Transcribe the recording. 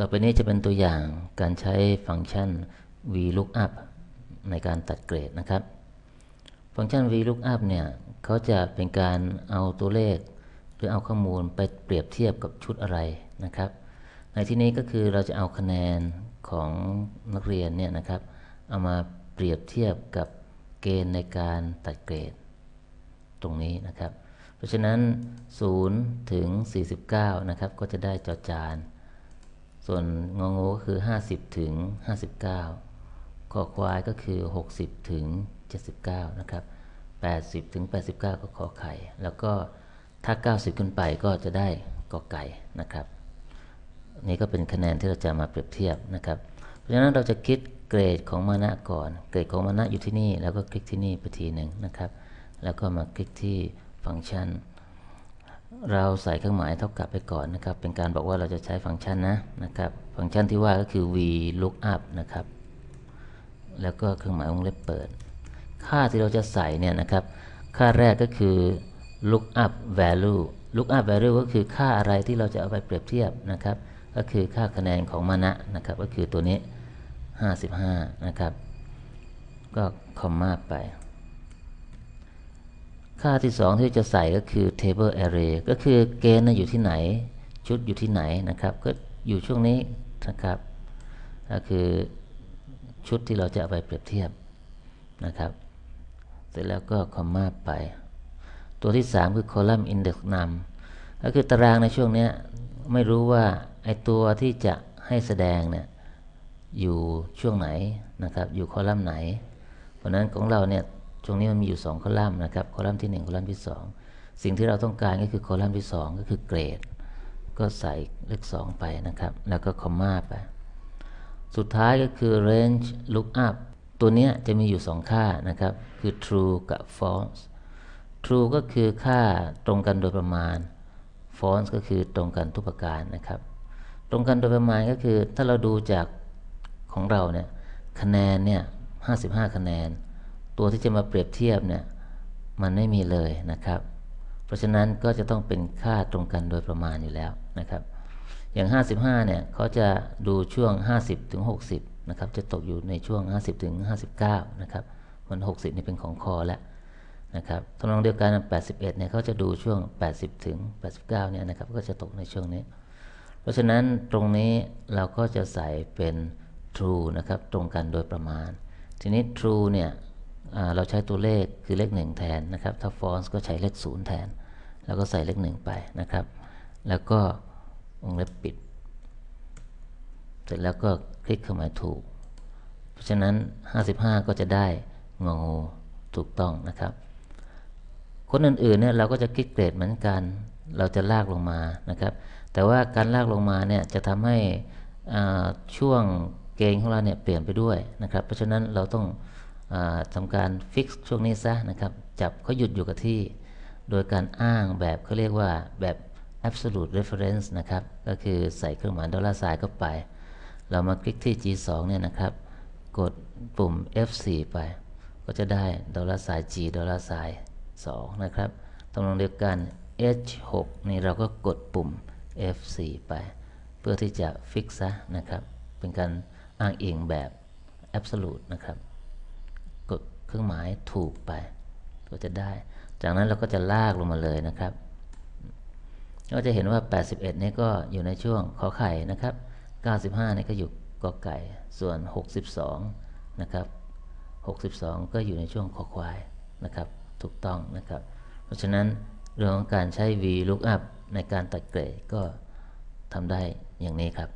ต่อไปนี้จะเป็นตัวอย่างการใช้ฟังก์ชัน VLOOKUP ในการตัดเกรดนะครับ ฟังก์ชัน VLOOKUP เนี่ยเขาจะเป็นการเอาตัวเลข หรือเอาข้อมูลไปเปรียบเทียบกับชุดอะไรนะครับ ในที่นี้ก็คือเราจะเอาคะแนนของนักเรียนเนี่ยนะครับ เอามาเปรียบเทียบกับเกณฑ์ในการตัดเกรด ตรงนี้นะครับ เพราะฉะนั้น 0 ถึง 49 นะครับ ก็จะได้จอจาน ส่วนงองูก็คือ 50 ถึง 59คอควายก็คือ 60 ถึง 79 นะครับ 80 ถึง 89 ก็ขอไข่ แล้วก็ถ้า 90 ขึ้นไปก็จะได้กอไก่นะครับ นี่ก็เป็นคะแนนที่เราจะมาเปรียบเทียบนะครับ เพราะฉะนั้นเราจะคิดเกรดของมานะก่อน เกรดของมานะอยู่ที่นี่ แล้วก็คลิกที่นี่ไปทีหนึ่งนะครับ แล้วก็มาคลิกที่ฟังก์ชัน เราใส่เครื่องหมายเท่ากับไปก่อนนะครับ เป็นการบอกว่าเราจะใช้ฟังก์ชันนะนะครับ ฟังก์ชันที่ว่าก็คือ v lookup นะครับ แล้วก็เครื่องหมายวงเล็บเปิด ค่าที่เราจะใส่เนี่ยนะครับ ค่าแรกก็คือ lookup value lookup value ก็คือค่าอะไรที่เราจะเอาไปเปรียบเทียบนะครับ ก็คือค่าคะแนนของมานะนะครับ ก็คือตัวนี้ 55 นะครับ ก็คอมมาไป ค่าที่ 2 ที่จะใส่ก็คือ table array ก็คือเกณฑ์อยู่ที่ไหน ชุดอยู่ที่ไหนนะครับ ก็อยู่ช่วงนี้นะครับ ก็คือชุดที่เราจะเอาไปเปรียบเทียบนะครับ เสร็จแล้วก็คอมมาไป ตัวที่ 3 คือ column index num ก็คือตารางในช่วงนี้ไม่รู้ว่าไอตัวที่จะให้แสดงเนี่ยอยู่ช่วงไหนนะครับ อยู่คอลัมน์ไหน เพราะนั้นของเราเนี่ย ช่วงนี้มันมีอยู่ 2 คอลัมน์นะครับ คอลัมน์ที่ 1 คอลัมน์ที่ 2 สิ่งที่เราต้องการก็คือคอลัมน์ที่ 2 ก็คือเกรด ก็ใส่เลข 2 ไปนะครับ แล้วก็คอมมาไป สุดท้ายก็คือ range lookup ตัวนี้จะมีอยู่ 2 ค่านะครับ คือ true กับ false true ก็คือค่าตรงกันโดยประมาณ false ก็คือตรงกันทุกประการนะครับ ตรงกันโดยประมาณก็คือถ้าเราดูจากของเราเนี่ยคะแนนเนี่ย55 คะแนน ตัวที่จะมาเปรียบเทียบเนี่ยมันไม่มีเลยนะครับ เพราะฉะนั้นก็จะต้องเป็นค่าตรงกันโดยประมาณอยู่แล้วนะครับ อย่าง 55เนี่ยเขาจะดูช่วง 50ถึง60นะครับจะตกอยู่ในช่วง 50ถึง59นะครับมัน60นี่เป็นของคอแล้วนะครับทำนองเดียวกัน 81เนี่ยเขาจะดูช่วง 80ถึง89เนี่ยนะครับก็จะตกในช่วงนี้ เพราะฉะนั้นตรงนี้เราก็จะใส่เป็น true นะครับตรงกันโดยประมาณ ทีนี้ true เนี่ย เราใช้ตัวเลขคือเลข 1 แทนนะครับ ถ้า false ก็ใช้เลข 0 แทน แล้วก็ใส่เลข 1 ไปนะครับ แล้วก็วงเล็บปิด เสร็จแล้วก็คลิกเครื่องหมายถูก เพราะฉะนั้น 55 ก็จะได้งองูถูกต้องนะครับ คนอื่นๆเนี่ยเราก็จะคลิกเกรดเหมือนกัน เราจะลากลงมานะครับ แต่ว่าการลากลงมาเนี่ยจะทำให้ช่วงเกณฑ์ของเราเนี่ยเปลี่ยนไปด้วยนะครับ เพราะฉะนั้นเราต้อง ทำการฟิกช่วงนี้ซะนะครับ จับเขาหยุดอยู่กับที่ โดยการอ้างแบบเขาเรียกว่าแบบ absolute reference นะครับ ก็คือใส่เครื่องหมายดอลลาร์ไซน์เข้าไป เรามาคลิกที่ G2 เนี่ยนะครับ กดปุ่ม F4 ไป ก็จะได้ดอลลาร์ไซน์ G ดอลลาร์ไซน์2นะครับตรงเดียวกัน H6 นี่เราก็กดปุ่ม F4 ไป เพื่อที่จะฟิกซะนะครับ เป็นการอ้างอิงแบบ absolute นะครับ เครื่องหมายถูกไปก็จะได้ จากนั้นเราก็จะลากลงมาเลยนะครับ ก็จะเห็นว่า 81 นี่ก็อยู่ในช่วงขอไข่นะครับ 95 นี่ก็อยู่กอไก่ ส่วน 62 นะครับ 62 ก็อยู่ในช่วงคอควายนะครับ ถูกต้องนะครับ เพราะฉะนั้นเรื่องของการใช้ v lookup ในการตัดเกรดก็ทำได้อย่างนี้ครับ